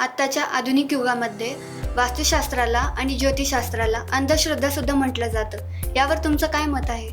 आत्ताच्या आधुनिक युगामध्ये वास्तुशास्त्राला आणि ज्योतिषशास्त्राला अंधश्रद्धा सुद्धा म्हटलं जातं. यावर तुमचं काय मत आहे?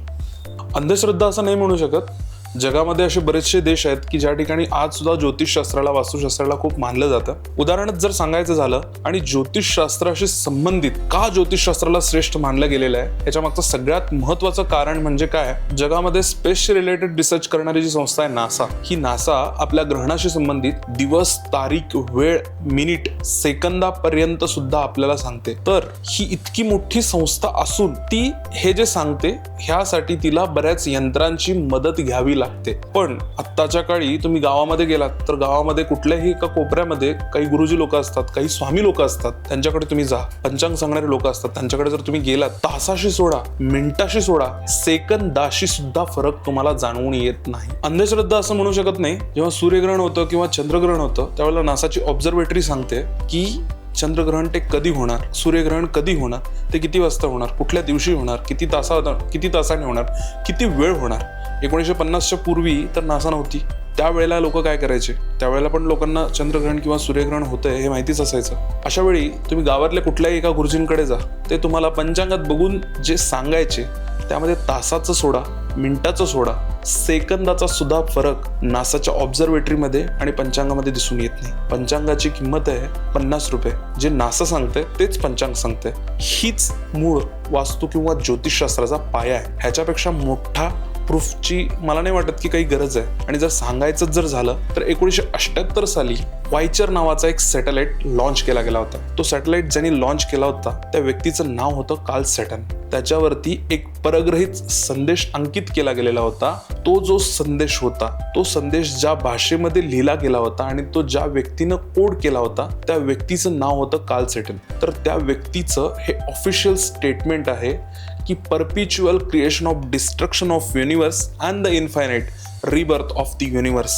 अंधश्रद्धा असं नाही म्हणू शकत. जगामध्ये असे बरेचसे देश आहेत की ज्या ठिकाणी आज सुद्धा ज्योतिषशास्त्राला वास्तुशास्त्राला खूप मानलं जातं. उदाहरणार्थ जर सांगायचं झालं आणि ज्योतिषशास्त्राशी संबंधित का ज्योतिषशास्त्राला श्रेष्ठ मानलं गेलेलं आहे? याच्या मागचं सगळ्यात महत्वाचं कारण म्हणजे काय? जगामध्ये स्पेस रिलेटेड रिसर्च करणारी जी संस्था आहे नासा ही नासा आपल्या ग्रहणाशी संबंधित दिवस तारीख वेळ मिनिट सेकंदापर्यंत सुद्धा आपल्याला सांगते. तर ही इतकी मोठी संस्था असून ती हे जे सांगते ह्यासाठी तिला बऱ्याच यंत्रांची मदत घ्यावी लागते. पण आत्ताच्या काळी तुम्ही गावामध्ये गेलात तर गावामध्ये कुठल्याही एका कोपऱ्यामध्ये काही गुरुजी लोक असतात काही स्वामी लोक असतात त्यांच्याकडे तुम्ही जा. पंचांग सांगणारे लोक असतात त्यांच्याकडे जर तुम्ही गेलात तासाशी सोडा मिनिटाशी सोडा सेकंदाशी सुद्धा फरक तुम्हाला जाणवून येत नाही. अंधश्रद्धा असं म्हणू शकत नाही. जेव्हा सूर्यग्रहण होतं किंवा चंद्रग्रहण होतं त्यावेळेला नासाची ऑब्झर्वेटरी सांगते की चंद्रग्रहण ते कधी होणार सूर्यग्रहण कधी होणार ते किती वाजता होणार कुठल्या दिवशी होणार किती तासा किती तासाने होणार किती वेळ होणार. एकोणीसशे पन्नासच्या पूर्वी तर नासा नव्हती. त्यावेळेला लोक काय करायचे? त्यावेळेला पण लोकांना चंद्रग्रहण किंवा सूर्यग्रहण होतंय हे माहितीच असायचं. अशा वेळी तुम्ही गावातल्या कुठल्याही एका गुरुजींकडे जा. ते तुम्हाला पंचांगात बघून जे सांगायचे त्यामध्ये तासाचं सोडा मिनिटाचं सोडा सेकंदाचा सुद्धा फरक नासाच्या ऑब्झर्वेटरीमध्ये आणि पंचांगामध्ये दिसून येत नाही. पंचांगाची किंमत आहे पन्नास रुपये. जे नासा सांगते तेच पंचांग सांगते हीच मूळ वास्तू किंवा ज्योतिषशास्त्राचा पाया आहे. ह्याच्यापेक्षा मोठा प्रूफची मला नाही वाटत की काही गरज आहे. आणि जर सांगायचंच जर झालं तर एकोणीसशे अठ्याहत्तर साली वायचर नावाचा एक सॅटेलाइट लॉन्च केला गेला होता. तो सॅटेलाइट ज्यांनी लॉन्च केला होता त्या व्यक्तीचं नाव होतं कार्ल सॅटन त्याच्यावरती एक परग्रहित संदेश अंकित केला गेलेला होता. तो जो संदेश होता तो संदेश ज्या भाषेमध्ये लिहिला गेला होता आणि तो ज्या व्यक्तीनं कोड केला होता त्या व्यक्तीचं नाव होतं काल सेटन. तर त्या व्यक्तीचं हे ऑफिशियल स्टेटमेंट आहे की perpetual creation of destruction of universe and the infinite rebirth of the universe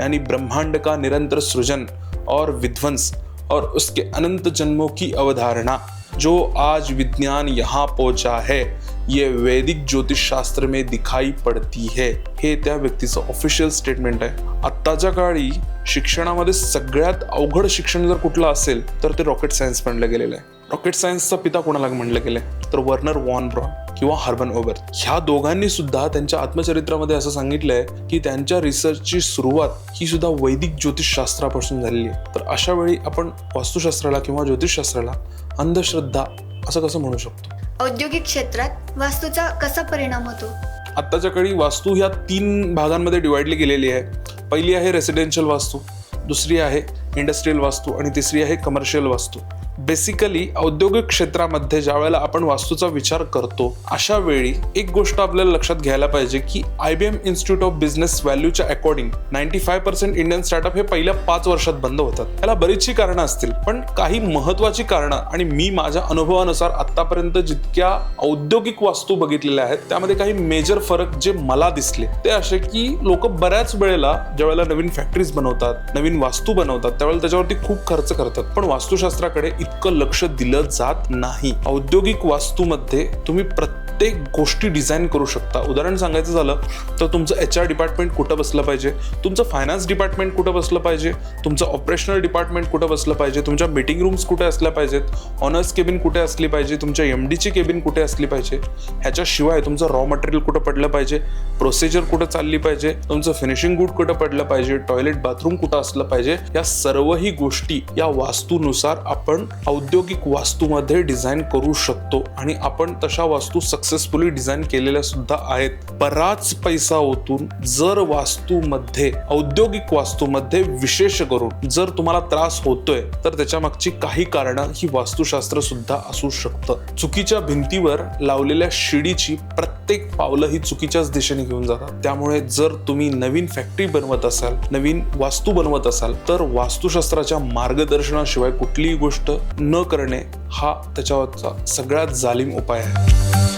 यानी ब्रह्मांड का निरंतर सृजन और विध्वंस और उसके अनंत जन्मों की अवधारणा जो आज विज्ञान यहाँ पहुँचा है ये वैदिक ज्योतिष शास्त्र में दिखाई पडती है। हे त्या व्यक्तीचं ऑफिशियल स्टेटमेंट आहे. आत्ताच्या काळी शिक्षणामध्ये सगळ्यात अवघड शिक्षण जर कुठलं असेल तर ते रॉकेट सायन्स म्हणलं गेलेलं आहे. रॉकेट सायन्सचा पिता कोणाला म्हणलं गेलंय? तर वर्नर वॉन ब्रॉन किंवा हार्बन ओबर ह्या दोघांनी सुद्धा त्यांच्या आत्मचरित्रामध्ये असं सांगितलंय की त्यांच्या रिसर्चची सुरुवात ही सुद्धा वैदिक ज्योतिषशास्त्रापासून झालेली आहे. तर अशा वेळी आपण वास्तुशास्त्राला किंवा ज्योतिषशास्त्राला अंधश्रद्धा असं कसं म्हणू शकतो? औद्योगिक क्षेत्रात वास्तूचा कसा परिणाम होतो? आत्ताच्या काळी वास्तू ह्या तीन भागांमध्ये डिवाइडली गेलेली आहे. पहिली आहे रेसिडेन्शियल वास्तू दुसरी आहे इंडस्ट्रीयल वास्तू आणि तिसरी आहे कमर्शियल वास्तू. बेसिकली औद्योगिक क्षेत्रामध्ये ज्या वेळेला आपण वास्तूचा विचार करतो अशा वेळी एक गोष्ट आपल्याला लक्षात घ्यायला पाहिजे की I B M institute of business व्हॅल्यूच्या according ninety five percent Indian startup हे पहिल्या पाच वर्षात बंद होतात. त्याला बरीचशी कारणं असतील पण काही महत्वाची कारणं आणि मी माझ्या अनुभवानुसार आतापर्यंत जितक्या औद्योगिक वास्तू बघितलेल्या आहेत त्यामध्ये काही मेजर फरक जे मला दिसले ते असे की लोक बऱ्याच वेळेला ज्या वेळेला नवीन फॅक्टरीज बनवतात नवीन वास्तू बनवतात त्यावेळेला त्याच्यावरती खूप खर्च करतात. पण वास्तुशास्त्राकडे इतकं लक्ष दिलं जात नाही. औद्योगिक वास्तूमध्ये तुम्ही प्रत्येक प्रत्येक गोष्टी डिझाईन करू शकता. उदाहरण सांगायचं झालं तर तुमचं एच आर डिपार्टमेंट कुठं बसलं पाहिजे? तुमचं फायनान्स डिपार्टमेंट कुठं बसलं पाहिजे? तुमचं ऑपरेशनल डिपार्टमेंट कुठं बसलं पाहिजे? तुमच्या मीटिंग रूम्स कुठे असल्या पाहिजेत? ऑनर्स केबिन कुठे असली पाहिजे? तुमच्या एम डीची केबिन कुठे असली पाहिजे? ह्याच्याशिवाय तुमचं रॉ मटेरियल कुठं पडलं पाहिजे? प्रोसिजर कुठं चालली पाहिजे? तुमचं फिनिशिंग गुड कुठं पडलं पाहिजे? टॉयलेट बाथरूम कुठं असलं पाहिजे? या सर्वही गोष्टी या वास्तूनुसार आपण औद्योगिक वास्तूमध्ये डिझाईन करू शकतो आणि आपण तशा वास्तू सक्सेस सक्सेसफुली डिझाईन केलेल्या सुद्धा आहेत. बराच पैसा ओतून जर वास्तूमध्ये औद्योगिक वास्तूमध्ये विशेष करून जर तुम्हाला त्रास होतोय तर त्याच्या मागची काही कारणं ही वास्तुशास्त्र सुद्धा असू शकतं. चुकीच्या भिंतीवर लावलेल्या शिडीची प्रत्येक पावलं ही चुकीच्याच दिशेने घेऊन जातात. त्यामुळे जर तुम्ही नवीन फॅक्टरी बनवत असाल नवीन वास्तू बनवत असाल तर वास्तुशास्त्राच्या मार्गदर्शनाशिवाय कुठलीही गोष्ट न करणे हा त्याच्यावरचा सगळ्यात जालिम उपाय आहे.